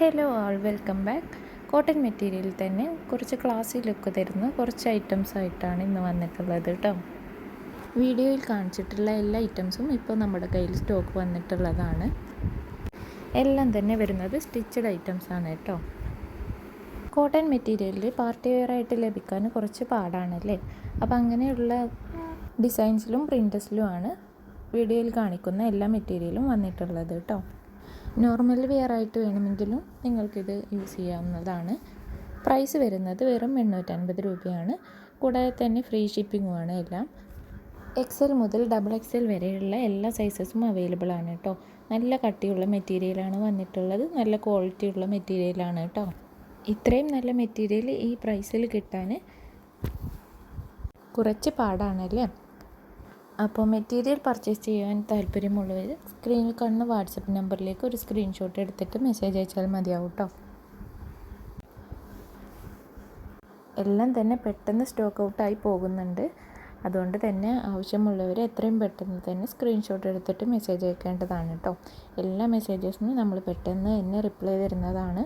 Hello all welcome back cotton material തന്നെ കുറച്ച് ക്ലാസ്സി ലുക്ക് തരുന്ന. കുറച്ച് ഐറ്റംസ് ആയിട്ടാണ് ഇന്ന് വന്നിട്ടുള്ളത് കേട്ടോ വീഡിയോയിൽ കാണിച്ചിട്ടുള്ള എല്ലാ ഐറ്റംസും ഇപ്പോൾ നമ്മുടെ കയ്യിൽ സ്റ്റോക്ക് വന്നിട്ടുള്ളതാണ്. എല്ലാം തന്നെ വരുന്നത് സ്റ്റിച്ചഡ് ഐറ്റംസ് ആണ് കേട്ടോ കോട്ടൺ മെറ്റീരിയലിൽ പാർട്ടി വെയർ ആയിട്ട് ലഭിക്കാൻ കുറച്ച് പാടാണല്ലേ? അപ്പോൾ അങ്ങനെയുള്ള ഡിസൈൻസിലും പ്രിന്റസിലുമാണ് വീഡിയോയിൽ കാണിക്കുന്ന എല്ലാ മെറ്റീരിയലും വന്നിട്ടുള്ളത് കേട്ടോ നോർമൽ വെയർ ആയിട്ട് വേണമെങ്കിലും നിങ്ങൾക്കിത് യൂസ് ചെയ്യാവുന്നതാണ്. പ്രൈസ് വരുന്നത് വെറും എണ്ണൂറ്റൻപത് രൂപയാണ്. കൂടാതെ തന്നെ ഫ്രീ ഷിപ്പിങ്ങുമാണ് എല്ലാം. എക്സൽ മുതൽ ഡബിൾ എക്സൽ വരെയുള്ള എല്ലാ സൈസസും അവൈലബിൾ ആണ് കേട്ടോ. നല്ല കട്ടിയുള്ള മെറ്റീരിയലാണ് വന്നിട്ടുള്ളത്. നല്ല ക്വാളിറ്റിയുള്ള മെറ്റീരിയലാണ് കേട്ടോ. ഇത്രയും നല്ല മെറ്റീരിയൽ ഈ പ്രൈസിൽ കിട്ടാൻ കുറച്ച് പാടാണല്ലേ അപ്പോൾ മെറ്റീരിയൽ പർച്ചേസ് ചെയ്യാൻ താല്പര്യമുള്ളവർ സ്ക്രീനിൽ കാണുന്ന വാട്സപ്പ് നമ്പറിലേക്ക് ഒരു സ്ക്രീൻഷോട്ട് എടുത്തിട്ട് മെസ്സേജ് അയച്ചാൽ മതിയാവും കേട്ടോ എല്ലാം തന്നെ പെട്ടെന്ന് സ്റ്റോക്ക് ഔട്ടായി പോകുന്നുണ്ട്. അതുകൊണ്ട് തന്നെ ആവശ്യമുള്ളവർ എത്രയും പെട്ടെന്ന് തന്നെ സ്ക്രീൻഷോട്ട് എടുത്തിട്ട് മെസ്സേജ് അയക്കേണ്ടതാണ് കേട്ടോ എല്ലാ മെസ്സേജസിനും നമ്മൾ പെട്ടെന്ന് തന്നെ റിപ്ലൈ തരുന്നതാണ്.